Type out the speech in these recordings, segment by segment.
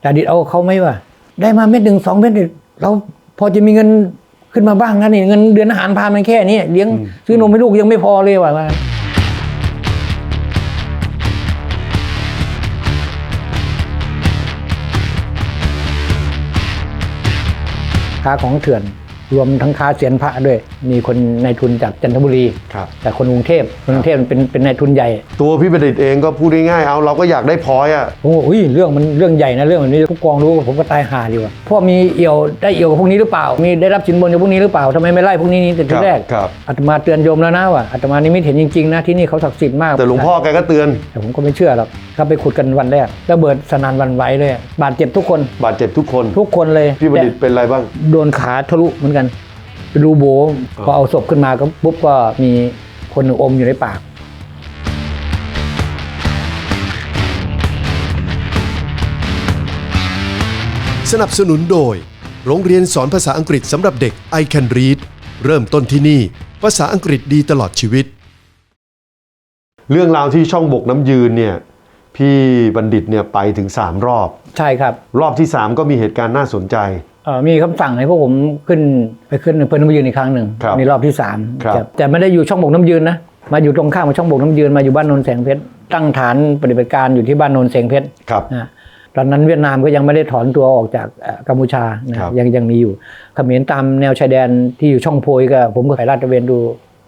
แต่อดีตเอาเขาไหม่ว่าได้มาเม็ดหนึ่งสองเม็ดเนี่ยเราพอจะมีเงินขึ้นมาบ้างนะนี่เงินเดือนอาหารพามันแค่นี้เลี้ยงซื้อนมให้ลูกยังไม่พอเลยว่าว่าค้าของเถื่อน รวมทั้งค้าเสียนพระด้วย มีคนในายทุนจากจันทบุรี ครับ แต่คนกรุงเทพคนกรุงเทพมันเป็นเป็นนายทุนใหญ่ตัวพี่ประดิษฐ์เองก็พูดง่ายๆเอาเราก็อยากได้พลอยอะโอ้โหอุ้ยเรื่องมันเรื่องใหญ่นะเรื่องมันนี้ผู้กองรู้ผมก็ตายห่าอยู่อะพวกมีเอี่ยวได้เอี่ยวกับพวกนี้หรือเปล่า มีได้รับสินบนจากพวกนี้หรือเปล่าทำไมไม่ไล่พวกนี้นี่แต่ทีแรกครับ อาตมาเตือนโยมแล้วนะว่าอาตมานิมิตเห็นจริงๆนะที่นี่เขาศักดิ์สิทธิ์มาก แต่หลวงพ่อแกก็เตือนแต่ผมก็ไม่เชื่อหรอกเขาไปขุดกันวันแรกระเบิดสนานหวันไหวเลยบาดเจ็บทุกคนบาดเจ็บทุกคน ทุกคนเลยพี่ประดิษฐ์เป็นอะไรบ้าง โดนขาทะลุเหมือนกันเป็นรูโบพอเอาศพขึ้นมาก็ปุ๊บก็มีคนหนึ่งอมอยู่ในปากสนับสนุนโดย โรงเรียนสอนภาษาอังกฤษสำหรับเด็ก I Can Read เริ่มต้นที่นี่ ภาษาอังกฤษดีตลอดชีวิต เรื่องราวที่ช่องบกน้ำยืนเนี่ย พี่บัณฑิตเนี่ยไปถึง 3 รอบ ใช่ครับ รอบที่ 3 ก็มีเหตุการณ์น่าสนใจเอ่อ มีคำสั่งให้พวกผมขึ้นไปขึ้นเพิ่นน้ำยืนอีกครั้งหนึ่งครับในรอบที่สามครับแต่แต่ไม่ได้อยู่ช่องบกน้ำยืนนะมาอยู่ตรงข้ามกับช่องบกน้ำยืนมาอยู่บ้านโนนแสงเพชรตั้งฐานปฏิบัติการอยู่ที่บ้านโนนแสงเพชรครับนะตอนนั้นเวียดนามก็ยังไม่ได้ถอนตัวออกจากเอ่อกัมพูชานะครับยังยังมีอยู่เขมรตามแนวชายแดนที่อยู่ช่องโพยก็ผมก็ไปลาดตระเวนดู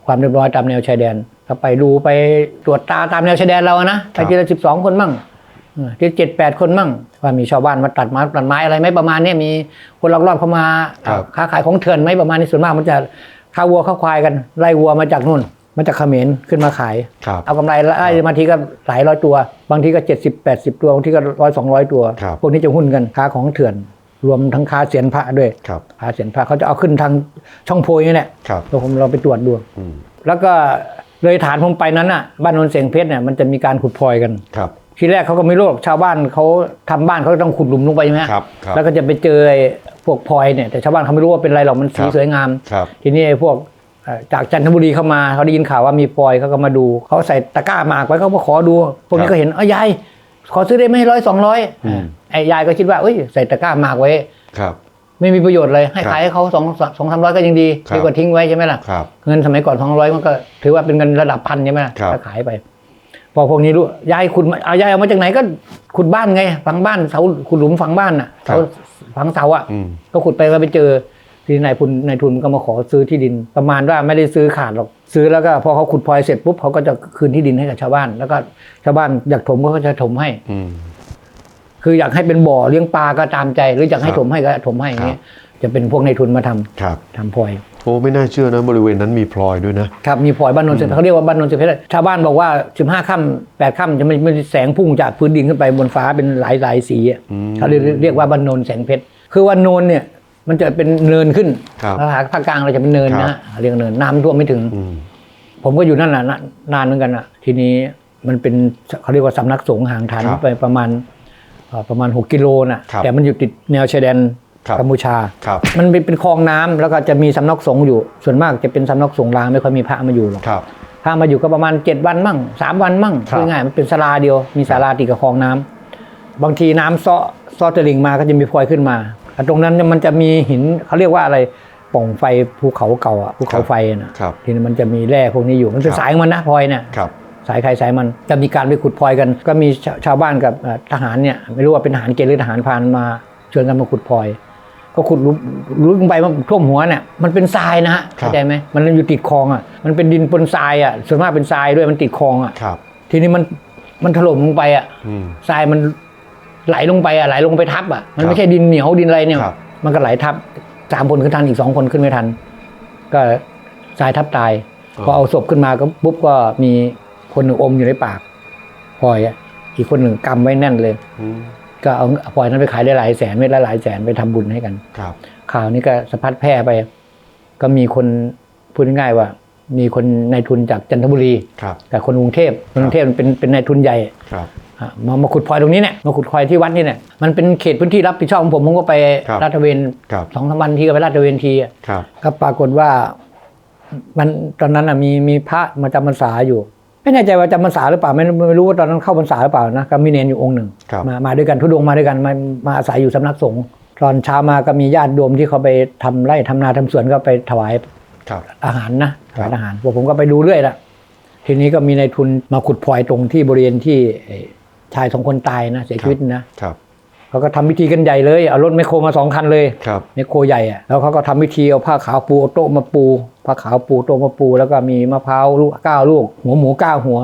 ความเรียบร้อยตามแนวชายแดนก็ไปดูไปตรวจตาตามแนวชายแดนเราอะนะไปทีละสิบสองคนมั่งเออ ที่เจ็ดแปดคนมั่งว่ามีชาวบ้านมาตัดไม้ตัดไม้อะไรไหมประมาณเนี้ยมีคนลักลอบเข้ามาครับค้าขายของเถื่อนไหมประมาณนี้ส่วนมากมันจะข้าวัวข้าควายกันไล่วัวมาจากนู่นมาจากเขมรขึ้นมาขายครับเอากำไรไล่บางทีก็หลายร้อยตัว บางทีก็70 80ตัวบางทีก็ร้อยสองร้อยตัวครับพวกนี้จะหุ้นกันค้าของเถื่อน รวมทั้งค้าเสียนพระด้วยครับค้าเสียนพระเขาจะเอาขึ้นทางช่องโพยนี่แหละครับเราผมเราไปตรวจดูอืมแล้วก็เลยฐานผมไปนั้นน่ะบ้านโนนเสียงเพชรเนี่ยมันจะมีการขุดพลอยกันครับ ทีแรกเขาก็ไม่รู้หรอกชาวบ้านเขาทำบ้านเขาต้องขุดหลุมลงไปใช่ไหมครับครับแล้วก็จะไปเจอไอ้พวกพลอยเนี่ยแต่ชาวบ้านเขาไม่รู้ว่าเป็นอะไรหรอกมันสีครับสวยงามครับทีนี้ไอ้พวกเอ่อจากจันทบุรีเข้ามาเขาได้ยินข่าวว่ามีพลอยเขาก็มาดูเขาใส่ตะกร้าหมากไว้เขามาขอดูพวกนี้ก็เห็นเอ้ยยายขอซื้อได้ไหมร้อยสองร้อยอืมไอ้ยายก็คิดว่าเอ้ยใส่ตะกร้าหมากไว้ครับไม่มีประโยชน์เลยให้ครับขายให้เขาสองสองสามร้อยก็ยังดีครับดีกว่าทิ้งไว้ใช่ไหมล่ะครับเงินสมัยก่อนสองร้อยมันก็ถือว่าเป็นเงินระดับพันใช่ไหมล่ะครับก็ขายไป พอพวกนี้รู้ยายขุดมาเอายายเอามาจากไหนก็ขุดบ้านไงฝังบ้านเสาขุดหลุมฝังบ้านน่ะเสาฝังเสาอะอืมก็ขุดไปก็ไปเจอที่นายทุนนายทุนก็มาขอซื้อที่ดิน ประมาณว่าไม่ได้ซื้อขาดหรอกซื้อแล้วก็พอเขาขุดพลอยเสร็จปุ๊บเขาก็จะคืนที่ดินให้กับชาวบ้าน แล้วก็ชาวบ้านอยากถมก็จะถมให้อืมคืออยากให้เป็นบ่อเลี้ยงปลาก็ตามใจ หรืออยากให้ครับถมให้ก็ถมให้อย่างครัเงี้บย จะเป็นพวกนายทุนมาทำครับทำพลอย โอ้ไม่น่าเชื่อนะบริเวณนั้นมีพลอยด้วยนะครับมีพลอยบ้านนนท์เสร็จเขาเรียกว่าบ้านนนท์เสร็จเพชรชาวบ้านบอกว่า 15ค่ำ8ค่ำจะไม่ไม่แสงพุ่งจากพื้นดินขึ้นไปบนฟ้าเป็นหลายหลายสีอะอืมเขาเรียกเรียกว่าบ้านนนท์แสงเพชรคือว่าโนนเนี่ยมันจะเป็นเนินขึ้นครับภาษาภาคกลางเราจะเป็นเนินครันะบฮะเรียกเนินน้ำท่วมไม่ถึงอืมผมก็อยู่นั่นแหละนะนานเหมือนกันอะทีนี้มันเป็นเขาเรียกว่าสำนักสงฆ์ห่างฐานครับไปประมาณเอ่อประมาณ 6 กิโลน่ะครับแต่มันอยู่ติดแนวชายแดน ครับกัมพูชา ครับ มันเป็นเป็นคลองน้ำแล้วก็จะมีสำนักสงฆ์อยู่ ส่วนมากจะเป็นสำนักสงฆ์ร้างไม่ค่อยมีพระมาอยู่หรอกครับ พระมาอยู่ก็ประมาณ 7 วันมั่ง 3 วันมั่งครับ ง่ายๆมันเป็นศาลาเดียว มีศาลาติดกับคลองน้ำบางทีน้ำซ้อซ้อตะลิงมาก็จะมีพลอยขึ้นมาอะตรงนั้นเนี่ยมันจะมีหินเขาเรียกว่าอะไรปล่องไฟภูเขาเก่าอะภูเขาไฟนะครับ ทีนี้มันจะมีแร่พวกนี้อยู่มันเป็นครับสายของมันนะพลอยเนี่ย ครับ สายใครสายมันจะมีการไปขุดพลอยกัน ก็มีชาชาวบ้านกับเอ่อทหารเนี่ยไม่รู้ว่าเป็นทหารเกณฑ์หรือทหารพรานมาชวนกันมาขุดพลอย ก็ขุดลุลุลงไปมันท่วมหัวเนี่ยมันเป็นทรายนะฮะครับเข้าใจไหมมันอยู่ติดคลองอะมันเป็นดินปนทรายอะส่วนมากเป็นทรายด้วยมันติดคลองอะครับทีนี้มันมันถล่มลงไปอะอืมทรายมันไหลลงไปอะไหลลงไปทับอะมันครับไม่ใช่ดินเหนียวดินอะไรเนี่ยครับมันก็ไหลทับสามคนขึ้นทันอีกสองคนขึ้นไม่ทัน ก็ทรายทับตายพอเอาศพขึ้นมาก็ปุ๊บก็มีคนหนึ่งอมอยู่ในปากพลอยอะอีกคนหนึ่งกำไว้แน่นเลยอืม ก็เอาพลอยนั้นไปขายได้หลายแสนเม็ดละหลายแสนไปทำบุญให้กัน ครับข่าวนี้ก็สะพัดแพร่ไป ก็มีคนพูดง่ายๆว่า มีคนนายทุนจากจันทบุรีครับแต่คนกรุงเทพคนกรุงเทพมันเป็นเป็นนายทุนใหญ่ครับอะมามาขุดพลอยตรงนี้เนี่ยมาขุดพลอยที่วัดนี่เนี่ยมันเป็นเขตพื้นที่รับผิดชอบของผมผมก็ไปครับลาดตระเวนครับสองสามวันทีก็ไปลาดตระเวนทีอะครับก็ปรากฏว่า มันตอนนั้นอะมีมีพระมาจำพรรษาอยู่ ไม่แน่ใจว่าจำพรรษาหรือเปล่าไม่ไม่รู้ว่าตอนนั้นเข้าพรรษาหรือเปล่านะก็มีเนนอยู่องค์หนึ่งครับมามาด้วยกันทุดงค์มาด้วยกันมามาอาศัยอยู่สำนักสงฆ์ตอนเช้ามาก็มีญาติโยมที่เขาไปทำไร่ทำนาทำสวนก็ไปถวายครับอาหารนะถวายอาหารพวกผมก็ไปดูเรื่อยละทีนี้ก็มีในายทุนมาขุดพลอยตรงที่บริเวณที่ไอ้ชายสองคนตายนะเสียชีวิตนะครับ เขาก็ทำพิธีกันใหญ่เลยเอารถแมคโครมาสองคันเลยครับแมคโครใหญ่อะแล้วเขาก็ทำพิธีเอาผ้าขาวปูเอาโต๊ะมาปูผ้าขาวปูโต๊ะมาปู แล้วก็มีมะพร้าวลูกเก้าลูกหัวหมูเก้าหัว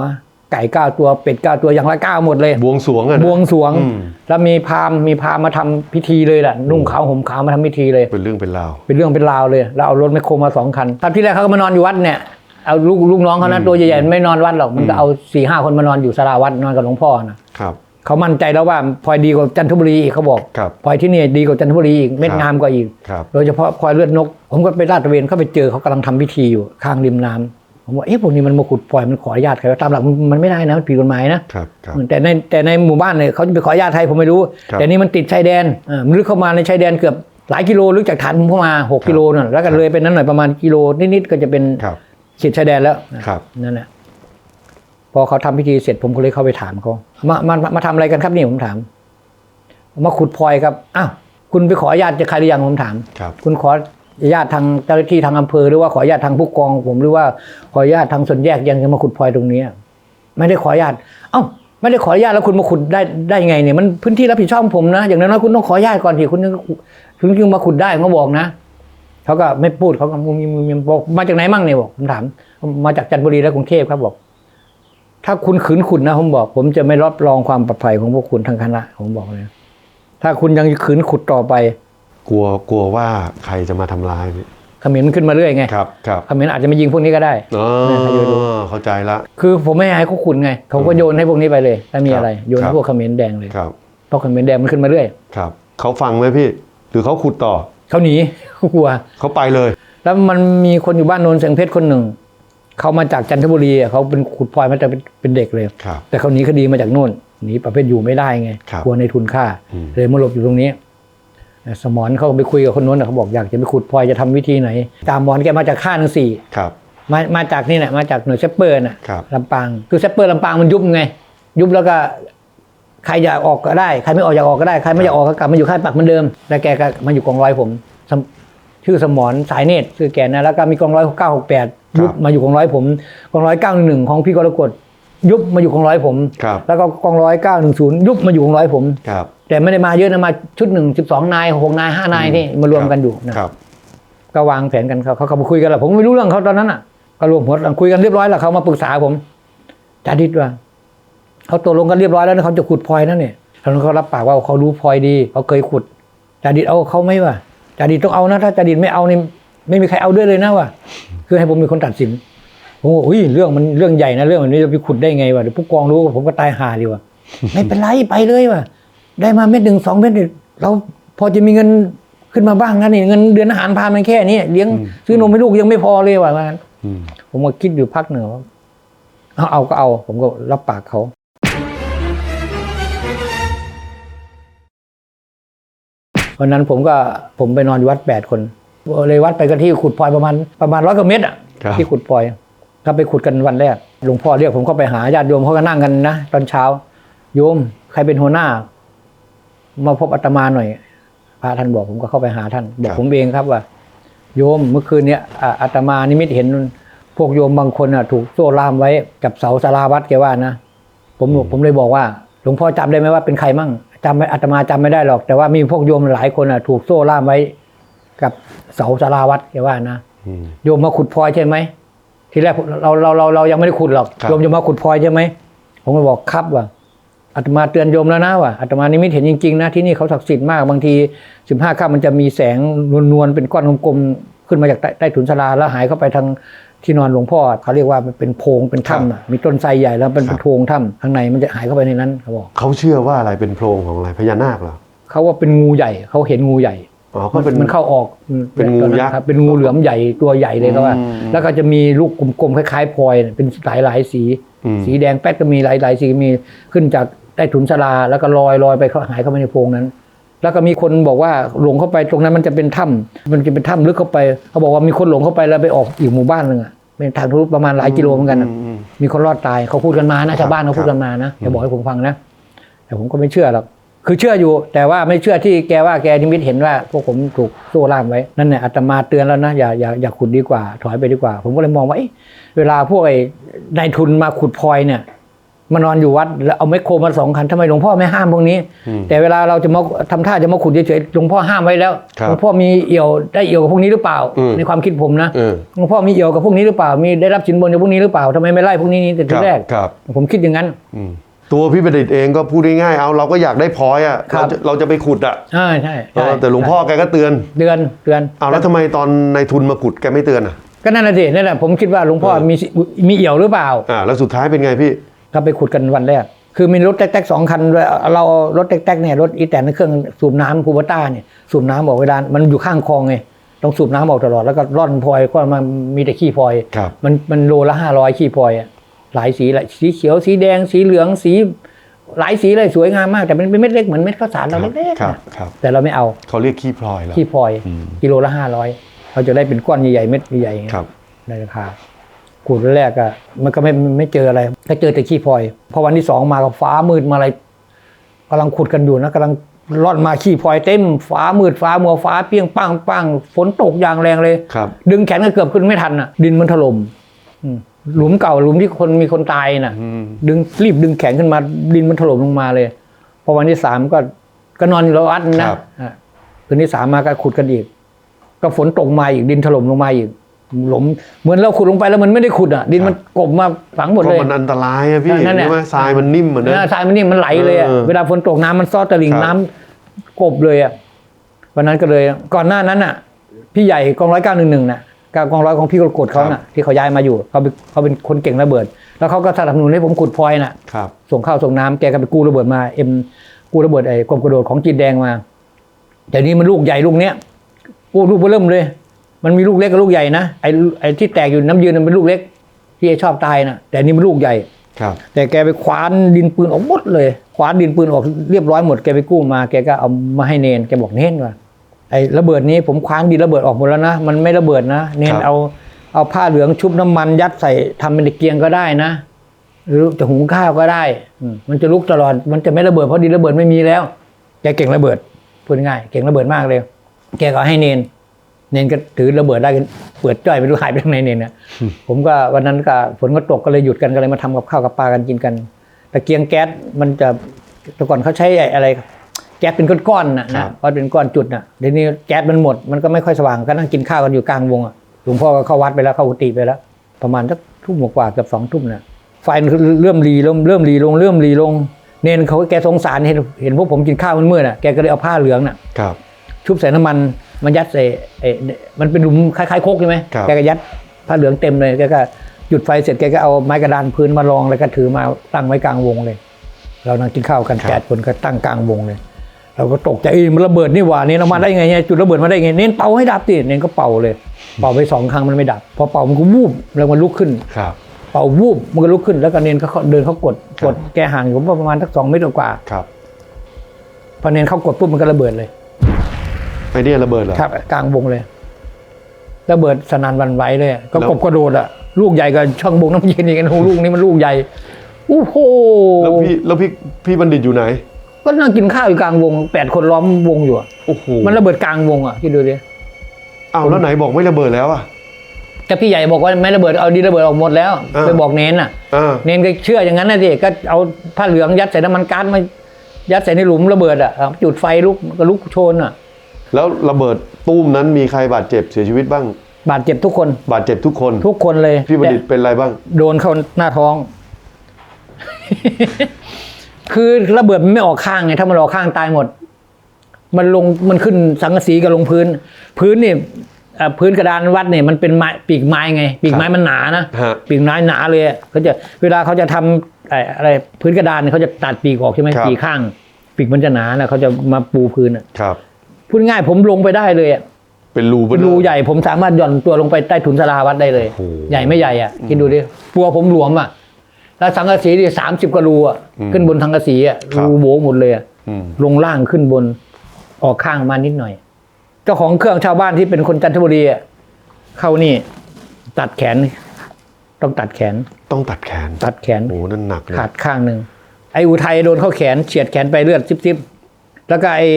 ไก่เก้าตัวเป็ดเก้าตัวอย่างละเก้าหมดเลย บวงสรวงอะนะบวงสรวงอืมแล้วมีพราหมณ์มีพราหมณ์มาทำพิธีเลยแหละนุ่งขาวห่มขาวมาทำพิธีเลย เป็นเรื่องเป็นราวเป็นเรื่องเป็นราวเลยแล้วเอารถแมคโครมาสองคันตอนที่แรกเขาก็มานอนอยู่วัดเนี่ยเอาลูกลูกน้องเขานะตัวใหญ่ๆไม่นอนวัดหรอกมันก็เอาสี่ห้าคนมานอนอยู่สราวัดนอนกับหลวงพ่อนะครับ เขามั่นใจแล้วว่าพลอยดีกว่าจันทบุรีอีกเขาบอกครับพลอยที่นี่ดีกว่าจันทบุรีอีกเม็ดครับงามกว่าอีก ครับ โดยเฉพาะพลอยเลือดนก ผมก็ไปลาดตระเวนเข้าไปเจอเขากำลังทำพิธีอยู่ข้างริมน้ำผมว่าเอ๊ะพวกนี้มันมาขุดพลอยมันขออนุญาตใครวะตามหลักมันมันไม่ได้นะมันผิดกฎหมายนะ ครับครับ แต่ในแต่ในหมู่บ้านเนี่ยเขาจะไปขออนุญาตใครผมไม่รู้ ครับ แต่นี่มันติดชายแดนอ่ามันลึกเข้ามาในชายแดนเกือบหลายกิโลลึกจากฐานผมเข้ามาหกครับกิโลนั่นแล้วก็เลยไปนั้นหน่อยประมาณกิโลนิดๆก็จะเป็นครับ เขตชายแดนแล้วนะครับ นั่นแหละพ อเขาทำพิธีเสร็จผมก็เลยเข้าไปถามเขามามามามาทำอะไรกันครับนี่ผมถาม มาขุดพลอยครับอ้าวคุณไปขออนุญาตจากใครหรือยังผมถามครับคุณขออนุญาตทางเจ้าหน้าที่ทางอำเภอหรือว่าขออนุญาตทางผู้กอง ผมหรือว่าขออนุญาตทางส่วนแยกยังจะมาขุดพลอยตรงนี้ไม่ได้ขออนุญาตเอ้าไม่ได้ขออนุญาตแล้วคุณมาขุดได้ได้ไงเนี่ยมันพื้นที่รับผิดชอบของผมนะ อย่างน้อยๆคุณต้องขออนุญาตก่อนที่คุณถึงคุณจึงมาขุดได้เขาบอกนะเขาก็ไม่พูดเขาก็มุมมิมมุมมิมบอกมาจากไหนมั่งเนี่ยบอกผมถาม มาจากจันทบุรีและกรุงเทพครับบอก ถ้าคุณขืนขุดนะผมบอก ผมจะไม่รับรองความปลอดภัยของพวกคุณทางคณะผมบอกเลยถ้าคุณยังขืนขุดต่อไป กลัวกลัวว่าใครจะมาทำร้ายพี่เขมิ้นมันขึ้นมาเรื่อยไงครับครับเขมิ้นอาจจะมายิงพวกนี้ก็ได้อ๋อเนี่ยเขาโยนดูเข้าใจละ คือผมไม่ให้เขาขุดไง เขาก็โยนให้พวกนี้ไปเลย ถ้ามีครับอะไรโยนครับพวกเขมิ้นแดงเลยครับเพราะเขมิ้นแดงมันขึ้นมาเรื่อย ครับเขาฟังไหมพี่ หรือเขาขุดต่อเขาหนีเขากลัวเขาไปเลย แล้วมันมีคนอยู่บ้านโนนเสียงเพชรคนหนึ่ง เขามาจากจันทบุรีอะเขาเป็นขุดพลอยมาแต่เป็นเป็นเด็กเลยครับแต่เขาหนีคดีมาจากโน่นหนีประเภทอยู่ไม่ได้ไงครับกลัวในทุนฆ่าอืมเลยมาหลบอยู่ตรงนี้ สมอนเขาไปคุยกับคนโน้นอะเขาบอกอยากจะไปขุดพลอยจะทำวิธีไหน ตามหมอนแกมาจากข้าหนึ่งสี่ครับมามาจากนี่แหละมาจากหน่วยเซปเปอร์น่ะครับลำปางคือเซปเปอร์ลำปางมันยุบไง ยุบแล้วก็ใครอยากออกก็ได้ใครไม่ออกอยากออกก็ได้ใครไม่อยากออกก็กลับมาอยู่ค่ายปักเหมือนเดิม แล้วแกก็มาอยู่กองร้อยผมสมชื่อสมรสายเนตรชื่อแกนะแล้วก็มีกองร้อยเก้าหกแปด ยุบมาอยู่กองร้อยผมกองร้อยเก้าหนึ่งของพี่กรกฎยุบมาอยู่กองร้อยผมครับแล้วก็กองร้อยเก้าหนึ่งศูนย์ยุบมาอยู่กองร้อยผมครับแต่ไม่ได้มาเยอะนะมาชุดหนึ่งสิบสองนายหกนายห้านายนี่มารวมกันอยู่นะครับก็วางแผนกันเขาเขาเขามาคุยกันแหละผมไม่รู้เรื่องเขาตอนนั้นอะก็รวมหัวกันคุยกันเรียบร้อยแล้วเขามาปรึกษาผมจาดิดว่าเขาตกลงกันเรียบร้อยแล้วนะเขาจะขุดพลอยนั่นเนี่ยแล้วเขารับปากว่าเขารู้พลอยดีเขาเคยขุดจาดิดเอาเขาไหมวะจาดิดต้องเอานะถ้าจาดิดไม่เอานี่ ไม่มีใครเอาด้วยเลยนะวะคือให้ผมเป็นคนตัดสิน ผมว่าอุ้ยเรื่องมันเรื่องใหญ่นะเรื่องแบบนี้จะไปขุดได้ไงวะเดี๋ยวผู้กองรู้ผมก็ตายห่าดีวะไม่เป็นไรไปเลยวะได้มาเม็ดหนึ่งสองเม็ดเนี่ยเราพอจะมีเงินขึ้นมาบ้างนะนี่เงินเดือนอาหารพามันแค่นี้เลี้ยงซื้อนมให้ลูกยังไม่พอเลยว่ะว่างั้นอืมผมก็คิดอยู่พักหนึ่งว่าเอาเอาก็เอา ผมก็รับปากเขาวันนั้นผมก็ผมไปนอนอยู่วัดแปดคน เลยวัดไปก็ที่ขุดพลอยประมาณประมาณร้อยกว่าเมตรอะครับที่ขุดพลอยก็ไปขุดกันวันแรกหลวงพ่อเรียกผมก็ไปหาญาติโยมเขาก็นั่งกันนะตอนเช้า โยมใครเป็นหัวหน้า มาพบอาตมาหน่อยพระท่านบอกผมก็เข้าไปหาท่านบอกผมเองครับว่า โยมเมื่อคืนเนี้ยอ่าอาตมานิมิตเห็นพวกโยมบางคนอะ ถูกโซ่ล่ามไว้กับเสาสาราวัดแกว่านะผมผมเลยบอกว่า หลวงพ่อจำได้ไหมว่าเป็นใครมั่งจำไม่อาตมาจำไม่ได้หรอก แต่ว่ามีพวกโยมหลายคนอะถูกโซ่ล่ามไว้ กับเสาสาราวัดแกว่านะอืมโยมมาขุดพลอยใช่ไหมทีแรกเราเราเราเรายังไม่ได้ขุดหรอกครับโยมจะมาขุดพลอยใช่ไหมผมก็บอกครับว่าอาตมาเตือนโยมแล้วนะว่าอาตมานิมิตเห็นจริงๆนะที่นี่เขาศักดิ์สิทธิ์มากบางทีสิบห้าค่ำมันจะมีแสงนวลๆเป็นก้อนกลมๆขึ้นมาจากใต้ใต้ถุนศาลาแล้วหายเข้าไปทางที่นอนหลวงพ่อเขาเรียกว่ามันเป็นโพรงเป็นถ้ำอะมีต้นไทรใหญ่แล้วเป็นโพรงถ้ำข้างในมันจะหายเข้าไปในนั้นเขาบอกเขาเชื่อว่าอะไรเป็นโพรงของอะไรพญานาคเหรอเขาว่าเป็นงูใหญ่เขาเห็นงูใหญ่ อ๋อก็เป็น มันเข้าออกเป็นงูยักษ์ครับเป็นงูเหลือมใหญ่ตัวใหญ่เลยก็ว่า อืมแล้วก็จะมีลูกกลมๆคล้ายๆพลอยเนี่ยเป็นหลายหลายๆสี อืม สีแดงแป๊ดก็มีหลายหลายๆสีมีขึ้นจากใต้ถุนศาลาแล้วก็ลอยลอยไปเข้าหายเข้าไปในโพรงนั้น แล้วก็มีคนบอกว่าหลงเข้าไปตรงนั้นมันจะเป็นถ้ำมันจะเป็นถ้ำลึกเข้าไป เขาบอกว่ามีคนหลงเข้าไปแล้วไปออกอีกหมู่บ้านหนึ่งอะเป็นทางทะลุประมาณหลายกิโลเหมือนกันอะ อืม มีคนรอดตายเขาพูดกันมานะชาวบ้านเขาครับพูดกันมานะจะบอกให้ผมฟังนะแต่ผมก็ไม่เชื่อหรอก คือเชื่ออยู่ แต่ว่าไม่เชื่อที่แกว่าแกนิมิตเห็นว่าพวกผมถูกโซ่ล่ามไว้ นั่นเนี่ยอาตมาเตือนแล้วนะอย่าอย่าอย่าขุดดีกว่า ถอยไปดีกว่า ผมก็เลยมองว่าเอ๊ะเวลาพวกไอ้นายทุนมาขุดพลอยเนี่ยมานอนอยู่วัดแล้วเอาไมคโครมาสองคันทำไมหลวงพ่อไม่ห้ามพวกนี้อืมแต่เวลาเราจะมาทำท่าจะมาขุดเฉยๆหลวงพ่อห้ามไว้แล้วครับหลวงพ่อมีเอี่ยวได้เอี่ยวกับพวกนี้หรือเปล่าอืมในความคิดผมนะเออหลวงพ่อมีเอี่ยวกับพวกนี้หรือเปล่ามีได้รับสินบนจากพวกนี้หรือเปล่าทำไมไม่ไล่พวกนี้นี่แต่คทีรับแรกครับผมคิดอย่างนั้นอืม ตัวพี่ประดิษฐ์เองก็พูดง่ายๆเอาเราก็อยากได้พลอยอะครัเราบจะเราจะไปขุดอะอ่าใช่เอใช่อแต่หลวงพ่อแกก็เตือนเดือนเดือน เอาแล้วทำไมตอนนายทุนมาขุดแกไม่เตือนอะ ก็นั่นแหละสินั่นแหละผมคิดว่าหลวงพ่อเออมีสิมีเอี่ยวหรือเปล่า อ่าแล้วสุดท้ายเป็นไงพี่ ก็ไปขุดกันวันแรก คือมีรถแท็กๆสองคันด้วยเราเอารถแท็กๆเนี่ยรถอีแตนเครื่องสูบน้ำคูเบต้าเนี่ยสูบน้ำออกเวลา มันอยู่ข้างคลองไง ต้องสูบน้ำออกตลอด แล้วก็ร่อนพลอยก็มันมีแต่ขี้พลอย ครับ มันมันโลละห้าร้อยขี้พลอยอะ หลายสีหลายสีเขียวสีแดงสีเหลืองสีหลายสีเลยสวยงามมาก แต่มันเป็นเม็ดเล็กเหมือนเม็ดข้าวสารเราเล็กๆครับนะครับครับแต่เราไม่เอาเขาเรียกขี้พลอยแล้วขี้พลอยอืมกิโลละห้าร้อยเราจะได้เป็นก้อนใหญ่ๆเม็ดใหญ่ๆอย่างเงี้ยครับในราคาขูดแรกอะมันก็ไม่ไม่เจออะไรก็เจอแต่ขี้พลอยพอวันที่สองมาก็ฟ้ามืดมาอะไรกำลังขุดกันอยู่นะกำลังร่อนมาขี้พลอยเต็มฟ้ามืดฟ้ามัวฟ้าเปรี้ยงปังปังฝนตกอย่างแรงเลยครับดึงแขนก็เกือบขึ้นไม่ทันอะ ดินมันถล่มอืม หลุมเก่าหลุมที่คนมีคนตายน่ะอืมดึงรีบดึงแขนขึ้นมาดินมันถล่มลงมาเลยพอวันที่สามก็ก็นอนอยู่แล้ววัดนะครับอะคืนที่สามมาก็ขุดกันอีก ก็ฝนตกมาอีกดินถล่มลงมาอีกหลุมเหมือนเราขุดลงไปแล้วมันไม่ได้ขุดอะ ดินมันกบมาฝังหมดก็เลยมันอันตรายอะพี่นั่นแหละใช่ไหมทรายมันนิ่มเหมือนเดิมเออทรายมันนี่มันไหลเลยอะเออเวลาฝนตกน้ำมันซอตะลิ่งครับน้ำกบเลยอะวันนั้นก็เลย ก่อนหน้านั้นอะ พี่ใหญ่กองร้อยเก้าหนึ่งหนึ่งน่ะ กองร้อยของพี่กกดเขาน่ะที่เขาย้ายมาอยู่เขาเป็นเขาเป็นคนเก่งระเบิด แล้วเขาก็สนับสนุนให้ผมขุดพลอยน่ะครับส่งข้าวส่งน้ำแกก็ไปกู้ระเบิดมาเอ็มกู้ระเบิดไอ้กลมกระโดดของจีนแดงมาแต่นี้มันลูกใหญ่ลูกเนี้ยโอ้ลูกเบอเริ่มเลย มันมีลูกเล็กกับลูกใหญ่นะไอ้ไอ้ที่แตกอยู่น้ำยืนมันเป็นลูกเล็ก ที่ไอ้ชอบตายน่ะแต่อันนี่มันลูกใหญ่ครับ แต่แกไปคว้านดินปืนออกหมดเลยคว้านดินปืนออกเรียบร้อยหมดแกไปกู้มาแกก็เอามาให้เนนแกบอกเนนว่า ไอ้ระเบิดนี้ผมคว้านดินระเบิดออกหมดแล้วนะ มันไม่ระเบิดนะเนนเอาเอาผ้าเหลืองชุบน้ำมันยัดใส่ทำเป็นตะเกียงก็ได้นะ หรือจะหุงข้าวก็ได้อืมมันจะลุกตลอด มันจะไม่ระเบิดเพราะดินระเบิดไม่มีแล้ว แกเก่งระเบิดพูดง่ายๆเก่งระเบิดมากเลย แกก็ให้เนน เนนก็ถือระเบิดได้กันเปิดจ้อยไปดูหายไปทางไหนเนนเนี่ยผมก็วันนั้นก็ฝนก็ตกก็เลยหยุดกันก็เลยมาทำกับข้าวกับปลากันกินกันตะเกียงแก๊สมันจะแต่ก่อนเขาใช้ไอ้อะไร แก๊สเป็นก้อนๆน่ะครันะบเพราะเป็นก้อนจุดน่ะเดี๋ยวนี้แก๊สมันหมดมันก็ไม่ค่อยสว่างก็นั่งกินข้าวกันอยู่กลางวงอะหลวงพ่อก็เข้าวัดไปแล้วเข้ากุฏิไปแล้ว ประมาณสักทุ่มกว่าๆเกือบสองทุ่มน่ะไฟมันเริ่มรีลงเริ่มรีลงเริ่มรีลง เนนเขาแกสงสารเห็นเห็นพวกผมกินข้าวมืดๆน่ะแกก็เลยเอาผ้าเหลืองน่ะครับชุบใส่น้ำมันมันยัดใส่เอ่อมันเป็นหลุมคล้ายๆโคกใช่ไหมครับแกก็ยัดผ้าเหลืองเต็มเลยแกก็หยุดไฟเสร็จแกก็เอาไม้กระดานพื้นมารองแล้วก็ถือมาตั้งไว้กลางวงเลย เรานั่งกินข้าวกันแปดคนก็ตั้งกลางวงเลย เราก็ตกใจเอ้ยมันระเบิดนี่หว่าเน้นเอามาได้ไงเนี่ยจุดระเบิดมาได้ไงเน้นเป่าให้ดับติเน้นก็เป่าเลย เป่าไปสองครั้งมันไม่ดับ พอเป่ามันก็วูบแล้วมันลุกขึ้นครับเป่าวูบมันก็ลุกขึ้นแล้วก็เน้นเขาเดินเขากดกดแกห่างอยู่ประมาณสักสองเมตรกว่าครับพอเน้นเขากดปุ๊บมันก็ระเบิดเลยไอเนี่ยระเบิดเหรอครับกลางวงเลยระเบิดสนานหวันไหวเลยอะก็แล้วกบกระโดดอะลูกใหญ่กับช่องบงน้ำเย็นอีกนะโอ้โหลูกนี้มันลูกใหญ่โอ้โหแล้วพี่แล้วพี่พี่บัณฑิตอยู่ไหน ก็นั่งกินข้าวอยู่กลางวงแปดคนล้อมวงอยู่อะโอ้โหมันระเบิดกลางวงอะคิดดูดิอ้าวแล้วไหนบอกไม่ระเบิดแล้วอะแต่พี่ใหญ่บอกว่าไม่ระเบิดเอาดีระเบิดออกหมดแล้วเออ ไปบอกเน้นน่ะอ่าเน้นก็เชื่ออย่างนั้นนะสิก็เอาผ้าเหลืองยัดใส่น้ำมันก๊าซมายัดใส่ในหลุมระเบิดอะเอาจุดไฟลุกก็ลุกโชนอะแล้วระเบิดตุ้มนั้นมีใครบาดเจ็บเสียชีวิตบ้าง บาดเจ็บทุกคน บาดเจ็บทุกคน ทุกคนเลยพี่บัณฑิตเป็นอะไรบ้าง โดนเข้าหน้าท้อง คือระเบิดมันไม่ออกข้างไงถ้ามันออกข้างตายหมด มันลงมันขึ้นสังกะสีกับลงพื้น พื้นนี่เอ่อพื้นกระดานวัดเนี่ยมันเป็นไม้ปีกไม้ไง ปีกไม้มันหนานะฮะปีกไม้หนาเลยอะเขาจะเวลาเขาจะทำไอ้อะไรพื้นกระดานเนี่ยเขาจะตัดปีกออกใช่ไหมครับปีกข้าง ปีกมันจะหนานะเขาจะมาปูพื้นอะครับพูดง่ายผมลงไปได้เลยอะเป็นรูเป็นรูใหญ่ผมสามารถหย่อนตัวลงไปใต้ถุนสลาวัดได้เลยโอ้โหใหญ่ไม่ใหญ่อะคิดดูดิปัวผมหลวมอะ แล้วสังกะสีดิสามสิบกว่ารูอะอืมขึ้นบนสังกะสีอะครับรูโบหมดเลยอะอืมลงล่างขึ้นบนออกข้างมานิดหน่อย เจ้าของเครื่องชาวบ้านที่เป็นคนจันทบุรีอะเข้านี่ ตัดแขน ต้องตัดแขน ต้องตัดแขน ตัดแขนโอ้นั่นหนักนะขาดข้างหนึ่งไอ้อุทัยโดนเข้าแขนเฉียดแขนไปเลือดซิบๆแล้วก็ไอ้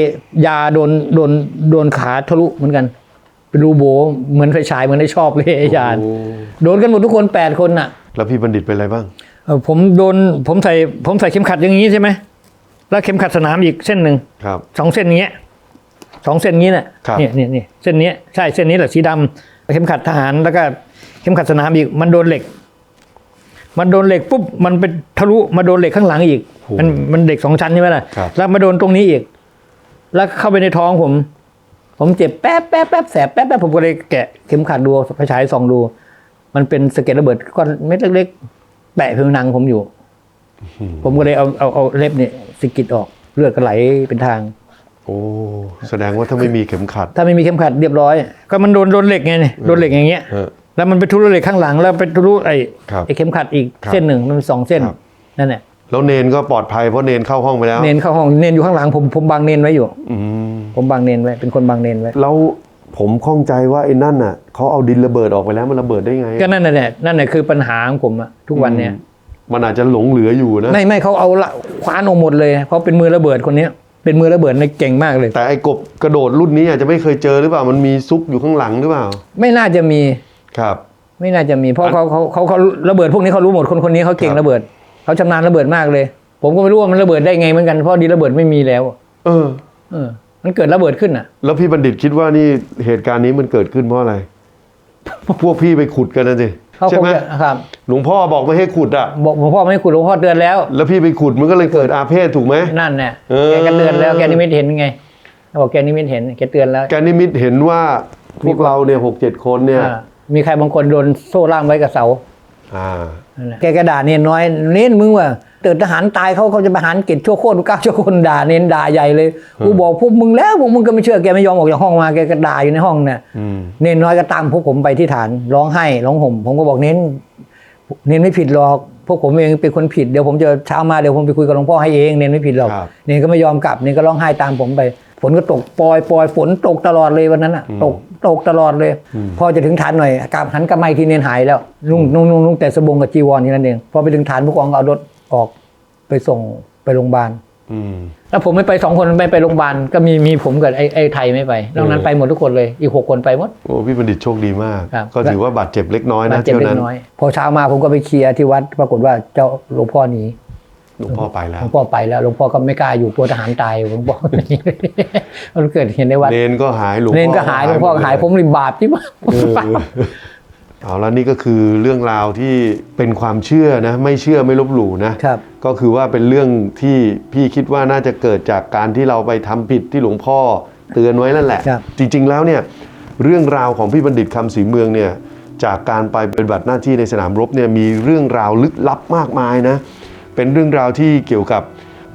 ยาโดนโดนโดนขาทะลุเหมือนกันเป็นรูโบเหมือนไฟฉายเหมือนได้ชอบเลยไอ้ยาโอ้โดนกันหมดทุกคนแปดคนน่ะ แล้วพี่บัณฑิตเป็นอะไรบ้างเอ่อ ผมโดนผมใส่ผมใส่เข็มขัดอย่างนี้ใช่ไหมแล้วเข็มขัดสนามอีกเส้นหนึ่งครับสองเส้นเงี้ยสองเส้นนี้น่ะครับเนี่ยเนี่ยเนี่ยเส้นนี้ใช่เส้นนี้แหละสีดำเข็มขัดทหารแล้วก็เข็มขัดสนามอีก มันโดนเหล็ก มันโดนเหล็กปุ๊บมันไปทะลุมาโดนเหล็กข้างหลังอีก มันมันเหล็กสองชั้นใช่ไหมล่ะครับแล้วมาโดนตรงนี้อีก แล้วเข้าไปในท้องผม ผมเจ็บแป๊บแป๊บแป๊บแสบแป๊บแป๊บผมก็เลยแกะเข็มขัดดูไฟฉายส่องดู มันเป็นสะเก็ดระเบิดก้อนเม็ดเล็กๆ แปะผิวหนังผมอยู่ ผมก็เลยเอาเอาเอาเล็บเนี่ยสะกิดออกเลือดก็ไหลเป็นทาง โอ้แสดงว่าถ้าไม่มีเข็มขัด ถ้าไม่มีเข็มขัดเรียบร้อย ก็มันโดนโดนเหล็กไงเนี่ยโดนเหล็กอย่างเงี้ยเออแล้วมันไปทะลุเหล็กข้างหลังแล้วไปทะลุไอ้ครับไอ้เข็มขัดอีกครับเส้นหนึ่งมันเป็นสองเส้นครับนั่นแหละแล้วเนนก็ปลอดภัยเพราะเนนเข้าห้องไปแล้ว เนนเข้าห้องเนนอยู่ข้างหลังผมผมบังเนนไว้อยู่อืมผมบังเนนไว้เป็นคนบังเนนไว้แล้ว ผมข้องใจว่าไอ้นั่นน่ะเขาเอาดินระเบิดออกไปแล้วมันระเบิดได้ไง ก็นั่นน่ะเนี่ยนั่นน่ะคือปัญหาของผมอะทุกวันเนี่ย มันอาจจะหลงเหลืออยู่นะ ไม่ไม่เขาเอาละคว้านออกหมดเลยเขาเป็นมือระเบิดคนเนี้ยเป็นมือระเบิดในเก่งมากเลย แต่ไอ้กบกระโดดรุ่นนี้อาจจะไม่เคยเจอหรือเปล่ามันมีซุกอยู่ข้างหลังหรือเปล่า ไม่น่าจะมีครับ ไม่น่าจะมี เพราะเขาเขาเขาเขาระเบิดพวกนี้เขารู้หมดคนคนนี้เขาเก่งครับระเบิดเขาชำนาญระเบิดมากเลย ผมก็ไม่รู้ว่ามันระเบิดได้ไงเหมือนกันเพราะดีระเบิดไม่มีแล้ว เออ เออ มันเกิดระเบิดขึ้นอะ แล้วพี่บัณฑิตคิดว่านี่เหตุการณ์นี้มันเกิดขึ้นเพราะอะไร พวกพี่ไปขุดกันนะสิเขาใช่คงไหมจะครับหลวงพ่อบอกไม่ให้ขุดอะ บอกหลวงพ่อไม่ให้ขุดหลวงพ่อเตือนแล้ว แล้วพี่ไปขุดมันก็เลยเกิดอาเพศถูกไหม นั่นแน่เออ แกก็เตือนแล้วแกนิมิตเห็นไงเขาบอกแกนิมิตเห็นแกเตือนแล้วแกนิมิตเห็นว่าพวกเราเนี่ยหกเจ็ดคนเนี่ย อ่ามีใครบางคนโดนโซ่ล่ามไว้กับเสาอ่านั่น แหละแกกระด่าเนนน้อย เน้นมึงว่าเติดทหารตายเขาเขาจะประหารเกตชั่วโคตรก้าวชั่วคนด่าเน้นด่าใหญ่เลยกูบอกพวกมึงแล้วพวกมึงก็ไม่เชื่อแกไม่ยอมออกจากห้องมาแกก็ด่าอยู่ในห้องเนี่ยอืมเนนน้อยก็ตามพวกผมไปที่ฐานร้องไห้ร้องห่ม ผมก็บอกเน้น เน้นไม่ผิดหรอกพวกผมเองเป็นคนผิดเดี๋ยวผมจะเช้ามาเดี๋ยวผมไปคุยกับหลวงพ่อให้เองเน้นไม่ผิดหรอกครับเน้นก็ไม่ยอมกลับเน้นก็ร้องไห้ตามผมไป ฝนก็ตกปล่อยปล่อยฝนตกตลอดเลยวันนั้นอะตกตกตลอดเลย พอจะถึงฐานหน่อยกลับหันกลับมาอีกทีเน้นหายแล้วนุ่งนุ่งนุ่งนุ่งแต่สบงกับจีวรนี่นั่นเองพอไปถึงฐานผู้กองก็เอารถออกไปส่งไปโรงพยาบาลอืมแล้วผมไม่ไปสองคนไม่ไปโรงพยาบาลก็มีมีผมกับไอ้ไอ้ไทยไม่ไปนอกนั้นไปหมดทุกคนเลยอีกหกคนไปหมดโอ้พี่บัณฑิตโชคดีมากครับก็ถือว่าบาดเจ็บเล็กน้อยบานะดเจ็บเที่ยวเล็นั้นกน้อยพอเช้ามาผมก็ไปเคลียร์ที่วัดปรากฏว่าเจ้าหลวงพ่อหนี หลวงพ่อไปหแล้ลววงพ่อไปแล้วหลวงพ่อก็ไม่กล้าอยู่กลัวทหารตายหลวงพ่อมันเกิดเห็นในวัดเนนก็หายหลวงพ่อเนนก็หายหลวงพ่อก็หายมดผมริบาปที่มากเออเอาแล้วนี่ก็คือเรื่องราวที่เป็นความเชื่อนะ ไม่เชื่อไม่ลบหลู่นะครับก็คือว่าเป็นเรื่องที่พี่คิดว่าน่าจะเกิดจากการที่เราไปทำผิดที่หลวงพ่อเตือนไว้นั่นแหละครับจริง ๆ แล้วเนี่ยเรื่องราวของพี่บัณฑิตคำศรีเมืองเนี่ยจากการไปปฏิบัติหน้าที่ในสนามรบเนี่ยมีเรื่องราวลึกลับมากมายนะ เป็นเรื่องราวที่เกี่ยวกับ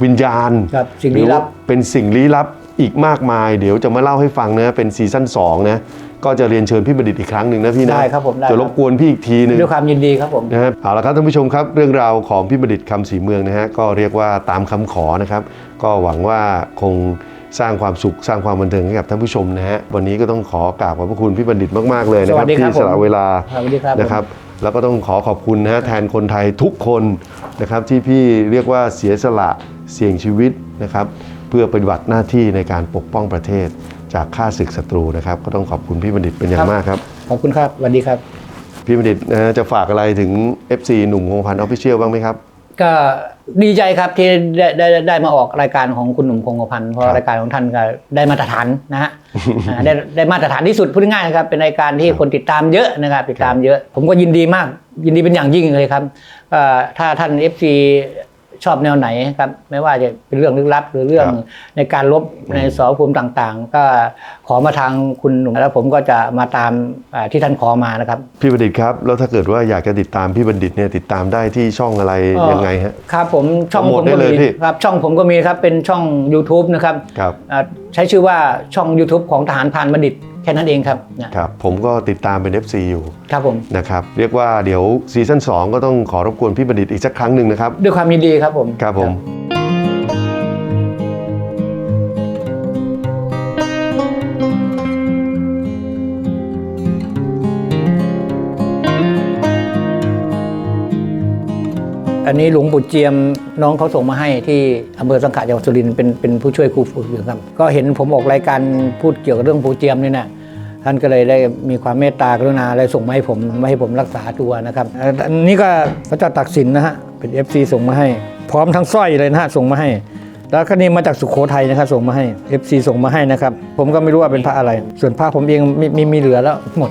วิญญาณครับสิ่งลี้ลับหรือว่าเป็นสิ่งลี้ลับอีกมากมาย เดี๋ยวจะมาเล่าให้ฟังนะเป็นซีซั่น2นะก็จะเรียนเชิญพี่บัณฑิตอีกครั้งหนึ่งนะพี่นะได้ครับผมได้ จะรบกวนพี่อีกทีหนึง ด้วยความยินดีครับผม นะครับเอาละครับท่านผู้ชมครับเรื่องราวของพี่บัณฑิตคำศรีเมืองนะฮะก็เรียกว่าตามคำขอนะครับ ก็หวังว่าคงสร้างความสุขสร้างความบันเทิงให้กับท่านผู้ชมนะฮะวันนี้ก็ต้องขอกราบขอบพระคุณพี่บัณฑิตมากๆเลยนะคสวัรับสดีครับที่สละผมเวลาสวัสดีครับผมนะครับ แล้วก็ต้องขอขอบคุณนะฮะแทนคนไทยทุกคนนะครับที่พี่เรียกว่าเสียสละเสี่ยงชีวิตนะครับเพื่อปฏิบัติหน้าที่ในการปกป้องประเทศจากข้าศึกศัตรูนะครับก็ต้องขอบคุณพี่บัณฑิตเป็นอย่างมากครับ ขอบคุณครับสวัสดีครับ พี่บัณฑิตนะฮะจะฝากอะไรถึง FC หนุ่มคงพันธ์ออฟฟิเชียลบ้างไหมครับ ก็ดีใจครับที่ได้ได้ได้ได้มาออกรายการของคุณหนุ่มคงกระพันธ์เพครัราะบรายการของท่านก็ได้มาตรฐานนะฮะอ่าได้ได้มาตรฐานที่สุดพูดง่ายๆนะครับเป็นรายการที่คนติดตามเยอะนะครับติดตามเยอะ ผมก็ยินดีมากยินดีเป็นอย่างยิ่งเลยครับเอ่อถ้าท่าน FC ชอบแนวไหนครับ ไม่ว่าจะเป็นเรื่องลึกลับ หรือเรื่องครับในการลบในสอภูมิต่างๆ ก็ขอมาทางคุณหนุ่มแล้วผมก็จะมาตามอ่าที่ท่านขอมานะครับ พี่บัณฑิตครับ แล้วถ้าเกิดว่าอยากจะติดตามพี่บัณฑิตเนี่ยติดตามได้ที่ช่องอะไรยังไงฮะครับผมช่องโปรโมผทมได้ก็เลยมีพี่ครับช่องผมก็มีครับเป็นช่อง YouTube นะครับครับอ่าใช้ชื่อว่าช่อง YouTube ของทหารพรานบัณฑิต แค่นั้นเองครับนะครับผมก็ติดตามเป็น FC อยู่ครับผมนะครับเรียกว่าเดี๋ยวซีซั่น2 ก็ต้องขอรบกวนพี่บัณฑิตอีกสักครั้งหนึ่งนะครับ ด้วยความยินดีครับผมครับผมคอันนี้หลวงปู่เจียมน้องเขาส่งมาให้ที่อำเภอสังขะจังหวัดสุรินทร์เป็นเป็นผู้ช่วยครูฝึกอยู่ครับ ก็เห็นผมออกรายการพูดเกี่ยวกับเรื่องปู่เจียมนี่นะ ท่านก็เลยได้มีความเมตตากรุณาเลยส่งมาให้ผมมาให้ผมรักษาตัวนะครับอันนี้ก็พระเจ้าตักสินนะฮะเป็น FC ส่งมาให้ พร้อมทั้งสร้อยเลยนะฮะส่งมาให้ แล้วก็นี่มาจากสุโขทัยนะครับส่งมาให้ FC ส่งมาให้นะครับ ผมก็ไม่รู้ว่าเป็นพระอะไร ส่วนพระผมเองมีมีมีเหลือแล้วหมด